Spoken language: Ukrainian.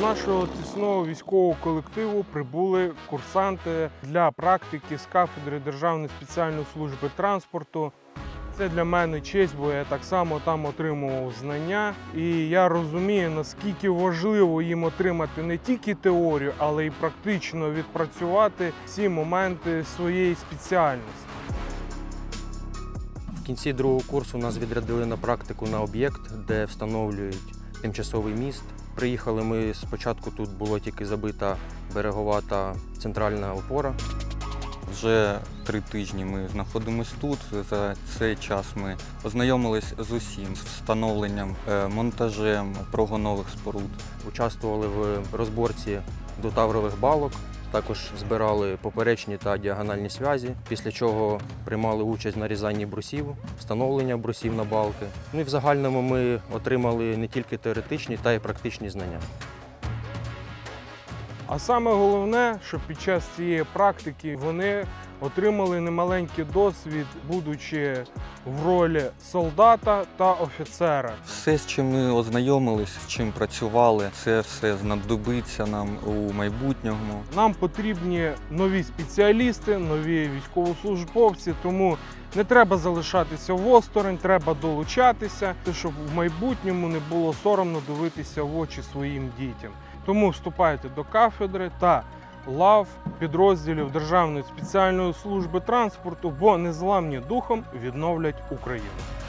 нашого тісного військового колективу прибули курсанти для практики з кафедри Державної спеціальної служби транспорту. Це для мене честь, бо я так само там отримував знання. І я розумію, наскільки важливо їм отримати не тільки теорію, але й практично відпрацювати всі моменти своєї спеціальності. В кінці другого курсу нас відрядили на практику на об'єкт, де встановлюють тимчасовий міст. Приїхали ми спочатку. Тут була тільки забита берегова та центральна опора. Вже три тижні ми знаходимося тут. За цей час ми ознайомились з усім, з встановленням, е, монтажем прогонових споруд. Участвували в розборці до таврових балок. Також збирали поперечні та діагональні связі, після чого приймали участь в нарізанні брусів, встановлення брусів на балки. Ну і в загальному ми отримали не тільки теоретичні, та й практичні знання. А саме головне, що під час цієї практики вони отримали немаленький досвід, будучи в ролі солдата та офіцера. Все, з чим ми ознайомились, з чим працювали, це все знадобиться нам у майбутньому. Нам потрібні нові спеціалісти, нові військовослужбовці, тому не треба залишатися в осторонь, треба долучатися, щоб в майбутньому не було соромно дивитися в очі своїм дітям. Тому вступайте до кафедри та лав підрозділів Державної спеціальної служби транспорту, бо незламні духом відновлять Україну.